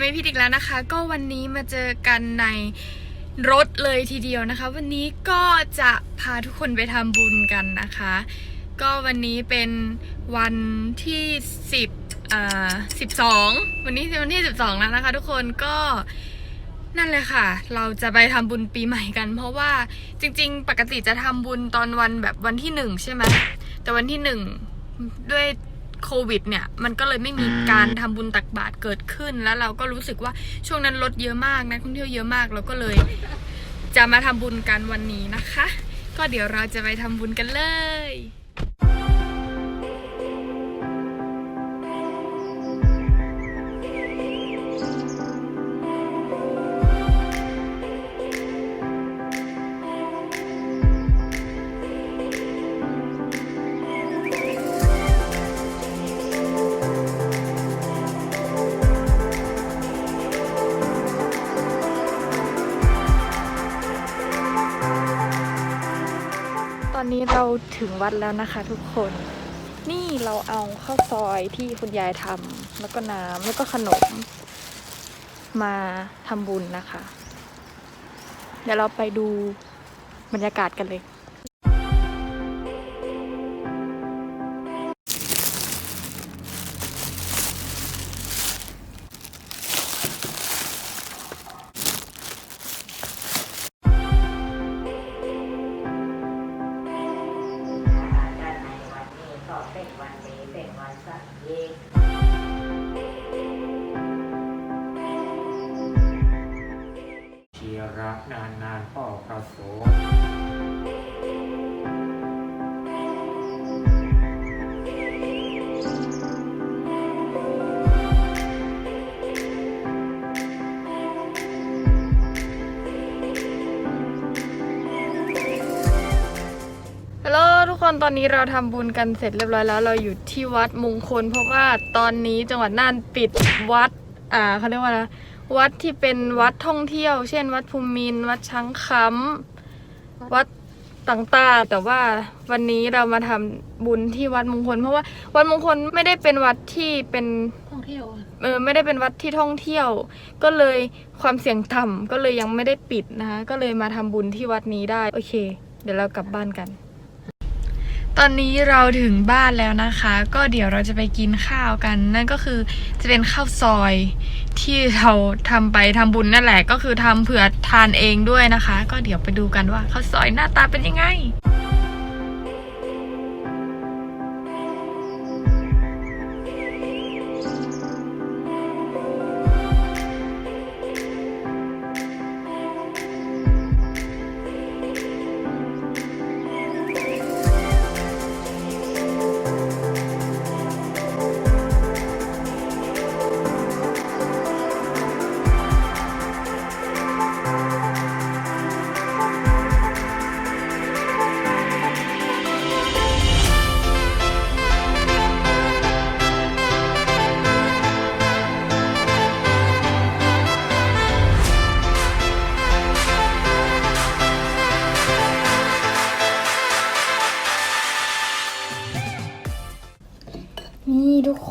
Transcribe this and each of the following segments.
เมย์พิดอีกแล้วนะคะ ก็วันนี้มาเจอกันในรถเลยทีเดียวนะคะ วันนี้ก็จะพาทุกคนไปทำบุญกันนะคะ ก็วันนี้เป็นวันที่สิบอ่าสิบสองวันนี้วันที่สิบสองแล้วนะคะทุกคนก็นั่นเลยค่ะ เราจะไปทำบุญปีใหม่กัน เพราะว่าจริง ๆ ปกติจะทำบุญตอนวันแบบวันที่หนึ่งใช่ไหมแต่วันที่หนึ่งด้วย โควิดเนี่ย มันก็เลยไม่มีการทำบุญตักบาตรเกิดขึ้น แล้วเราก็รู้สึกว่าช่วงนั้นรถเยอะมากนะท่องเที่ยวเยอะมากเราก็เลย จะมาทำบุญกันวันนี้นะคะ ก็เดี๋ยวเราจะไปทำบุญกันเลย นี้เราถึงวัดแล้วนะคะทุกคน นี่เราเอาข้าวซอยที่คุณยายทำแล้วก็น้ำแล้วก็ขนม มาทำบุญนะคะ เดี๋ยวเราไปดูบรรยากาศกันเลย คนตอนนี้เราทำบุญกันเสร็จเรียบร้อยแล้วเราอยู่ที่วัดมงคล เพราะว่าตอนนี้จังหวัดน่านปิดวัด อ่าเขาเรียกว่าอะไรวัดที่เป็นวัดท่องเที่ยว เช่น วัดภูมินทร์วัดช้างคำวัดต่างๆแต่ว่าวันนี้เรามาทำบุญที่วัดมงคล เพราะว่าวัดมงคลไม่ได้เป็นวัดที่เป็นท่องเที่ยวอะเออไม่ได้เป็นวัดที่ท่องเที่ยว ก็เลยความเสี่ยงต่ำก็เลยยังไม่ได้ปิดนะคะก็เลยมาทำบุญที่วัดนี้ได้โอเค เดี๋ยวเรากลับบ้านกัน ตอนนี้เราถึงบ้านแล้วนะคะ ก็เดี๋ยวเราจะไปกินข้าวกัน นั่นก็คือจะเป็นข้าวซอยที่เราทำไปทำบุญนั่นแหละ ก็คือทำเผื่อทานเองด้วยนะคะ ก็เดี๋ยวไปดูกันว่าข้าวซอยหน้าตาเป็นยังไง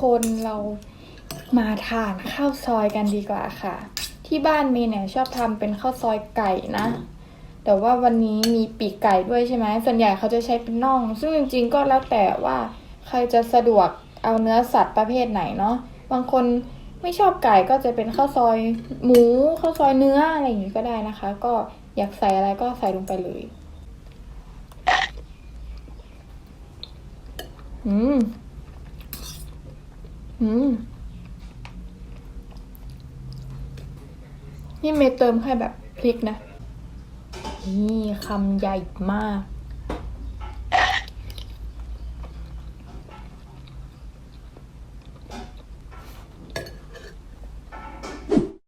คนเรามาทานข้าวซอยกันดีกว่าค่ะ ที่บ้านเมย์เนี่ยชอบทำเป็นข้าวซอยไก่นะ แต่ว่าวันนี้มีปีกไก่ด้วยใช่ไหมส่วนใหญ่เขาจะใช้เป็นน่อง ซึ่งจริงๆก็แล้วแต่ว่าใครจะสะดวกเอาเนื้อสัตว์ประเภทไหนเนาะบางคนไม่ชอบไก่ก็จะเป็นข้าวซอยหมูข้าวซอยเนื้ออะไรอย่างนี้ก็ได้นะคะ ก็อยากใส่อะไรก็ใส่ลงไปเลย อืม อืมนี่เมย์เติมแค่แบบพริกนะ นี่คำใหญ่มาก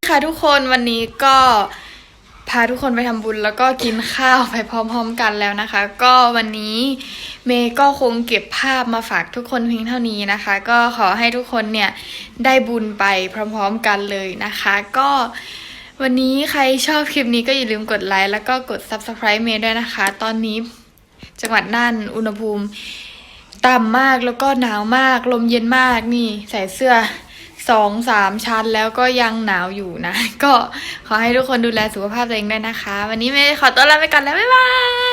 ค่ะทุกคนวันนี้ก็ พาทุกคนไปทำบุญแล้วก็กินข้าวไปพร้อมๆกันแล้วนะคะ ก็วันนี้เมย์ก็คงเก็บภาพมาฝากทุกคนเพียงเท่านี้นะคะ ก็ขอให้ทุกคนเนี่ยได้บุญไปพร้อมๆกันเลยนะคะ ก็วันนี้ใครชอบคลิปนี้ก็อย่าลืมกดไลค์แล้วก็กด subscribe เมย์ด้วยนะคะ ตอนนี้จังหวัดน่านอุณหภูมิต่ำมากแล้วก็หนาวมากลมเย็นมากนี่ใส่เสื้อ สองสามชั้นแล้วก็ยังหนาวอยู่นะ ก็ขอให้ทุกคนดูแลสุขภาพตัวเองด้วยนะคะ วันนี้เมย์ขอตัวลาไปก่อนแล้ว บ๊ายบาย